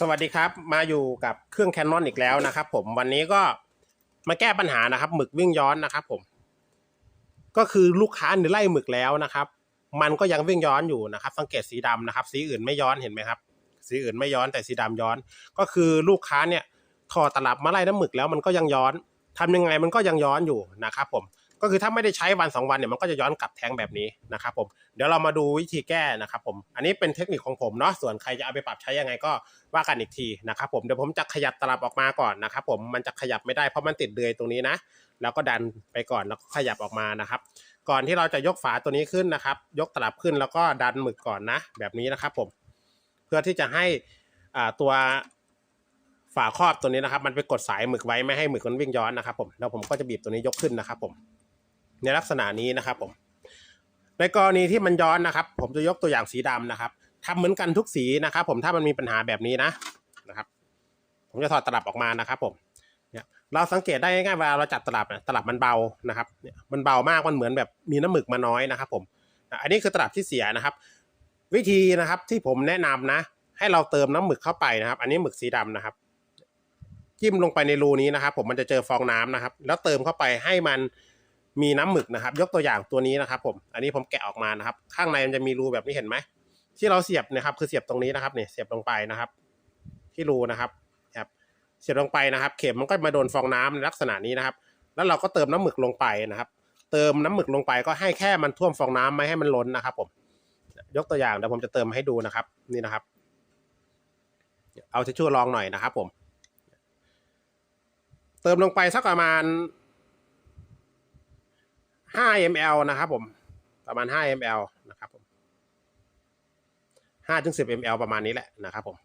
สวัสดีครับ มาอยู่กับเครื่องแคนนอนอีกแล้วนะครับ ผมวันนี้ก็มาแก้ปัญหานะครับ หมึกวิ่งย้อนนะครับ ผม ก็คือลูกค้าเนี่ยไล่หมึกแล้วนะครับ มันก็ยังวิ่งย้อนอยู่นะครับ สังเกตสีดำนะครับ สีอื่นไม่ย้อนเห็นไหมครับ สีอื่นไม่ย้อนแต่สีดำย้อน ก็คือลูกค้าเนี่ยถอดตลับมาไล่น้ำหมึกแล้วมันก็ยังย้อนทำยังไงมันก็ยังย้อนอยู่นะครับ ผม ก็คือถ้าไม่ได้ใช้วันสองวันเนี่ยมันก็จะย้อนกลับแทงแบบนี้นะครับผมเดี๋ยวเรามาดูวิธีแก้นะครับผมอันนี้เป็นเทคนิคของผมเนาะส่วนใครจะเอาไปปรับใช้ยังไงก็ว่ากันอีกทีนะครับผมเดี๋ยวผมจะขยับตลับออกมาก่อนนะครับผมมันจะขยับไม่ได้เพราะมันติดเดือยตรงนี้นะ แล้วก็ดันไปก่อนแล้วก็ขยับออกมานะครับ ก่อนที่เราจะยกฝาตัวนี้ขึ้นนะครับ ยกตลับขึ้นแล้วก็ดันหมึกก่อนนะ แบบนี้นะครับผมเพื่อที่จะให้อ่าตัวฝาครอบตัวนี้นะครับ มันไปกดสายหมึกไว้ไม่ให้หมึกมันวิ่งย้อนนะครับผมแล้วผมก็จะบีบตัวนี้ยกขึ้นนะครับผม ในลักษณะนี้นะครับผม ในกรณีที่มันย้อนนะครับ ผมจะยกตัวอย่างสีดำนะครับทำเหมือนกันทุกสีนะครับ ผมถ้ามันมีปัญหาแบบนี้นะนะครับ ผมจะถอดตลับออกมานะครับ ผมเนี่ยเราสังเกตได้ง่ายๆเวลาเราจับตลับเนี่ยตลับมันเบานะครับเนี่ยมันเบามากมันเหมือนแบบมีน้ำหมึกมาน้อยนะครับ ผมอันนี้คือตลับที่เสียนะครับ วิธีนะครับที่ผมแนะนำนะ ให้เราเติมน้ำหมึกเข้าไปนะครับ อันนี้หมึกสีดำนะครับจิ้มลงไปในรูนี้นะครับ ผมมันจะเจอฟองน้ำนะครับ แล้วเติมเข้าไปให้มัน มีน้ำหมึกนะครับ ยกตัวอย่างตัวนี้นะครับ ผม อันนี้ผมแกะออกมานะครับ ข้างในมันจะมีรูแบบนี้เห็นไหมที่เราเสียบนะครับ คือเสียบตรงนี้นะครับเนี่ยเสียบลงไปนะครับ ที่รูนะครับครับ เสียบลงไปนะครับ เข็มมันก็มาโดนฟองน้ำในลักษณะนี้นะครับ แล้วเราก็เติมน้ำหมึกลงไปนะครับ เติมน้ำหมึกลงไปก็ให้แค่มันท่วมฟองน้ำไม่ให้มันล้นนะครับ ผม ยกตัวอย่างเดี๋ยวผมจะเติมให้ดูนะครับ นี่นะครับ เอาทิชชู่รองหน่อยนะครับ ผม เติมลงไปสักประมาณ 5 ml นะครับผม ประมาณ 5 ml นะครับผม5ถึง10 ml ประมาณนี้แหละนะครับผม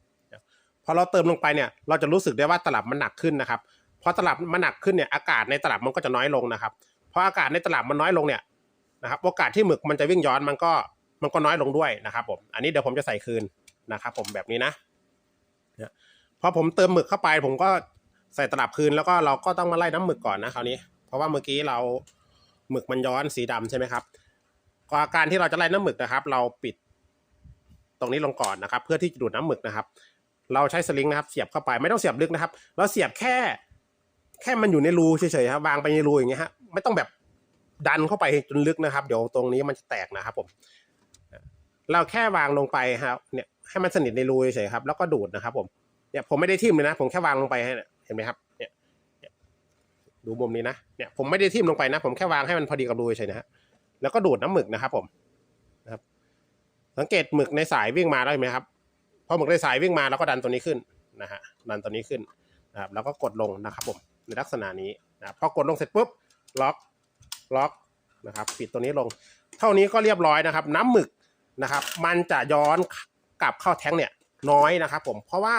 พอเราเติมลงไปเนี่ย เราจะรู้สึกได้ว่าตลับมันหนักขึ้นนะครับพอตลับมันหนักขึ้นเนี่ยอากาศในตลับมันก็จะน้อยลงนะครับพออากาศในตลับมันน้อยลงเนี่ยนะครับ โอกาสที่หมึกมันจะวิ่งย้อนมันก็มันก็น้อยลงด้วยนะครับ ผม อันนี้เดี๋ยวผมจะใส่คืนนะครับ ผมแบบนี้นะเนี่ยพอผมเติมหมึกเข้าไป ผมก็ใส่ตลับคืนแล้วก็เราก็ต้องมาไล่น้ำหมึกก่อนนะคราวนี้ เพราะว่าเมื่อกี้เรา หมึกมันย้อนสีดำใช่ไหมครับก็การที่เราจะไล่น้ำหมึกนะครับ เราปิดตรงนี้ลงก่อนนะครับ เพื่อที่จะดูดน้ำหมึกนะครับ เราใช้สลิงนะครับ เสียบเข้าไปไม่ต้องเสียบลึกนะครับ เราเสียบแค่ แค่มันอยู่ในรูเฉยๆครับวางไปในรูอย่างเงี้ยฮะไม่ต้องแบบดันเข้าไปจนลึกนะครับ เดี๋ยวตรงนี้มันจะแตกนะครับผม เราแค่วางลงไปครับเนี่ยให้มันสนิทในรูเฉยๆครับ แล้วก็ดูดนะครับ ผมเนี่ยผมไม่ได้ทิ่มเลยนะ ผมแค่วางลงไปให้เห็นไหมครับ ดูมุมนี้นะเนี่ยผมไม่ได้ทิ่มลงไปนะ ผมแค่วางให้มันพอดีกับรูเฉยนะฮะแล้วก็ดูดน้ำหมึกนะครับผมนะครับ สังเกตหมึกในสายวิ่งมาได้ไหมครับพอหมึกในสายวิ่งมาเราก็ดันตัวนี้ขึ้นนะฮะดันตัวนี้ขึ้นนะครับแล้วก็กดลงนะครับผมในลักษณะนี้นะพอกดลงเสร็จปุ๊บล็อกล็อกนะครับ ปิดตัวนี้ลง เท่านี้ก็เรียบร้อยนะครับ น้ำหมึกนะครับ มันจะย้อนกลับเข้าแท้งเนี่ยน้อยนะครับ ผมเพราะว่า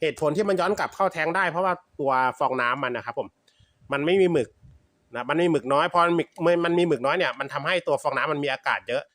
เหตุผลที่มันย้อนกลับเข้าแท้งได้เพราะว่าตัวฟองน้ำมันนะครับผม มันไม่มีหมึกนะมันมีหมึกน้อยพอมันมีมันมีหมึกน้อยเนี่ยมันทำให้ตัวฟองน้ำมันมีอากาศเยอะ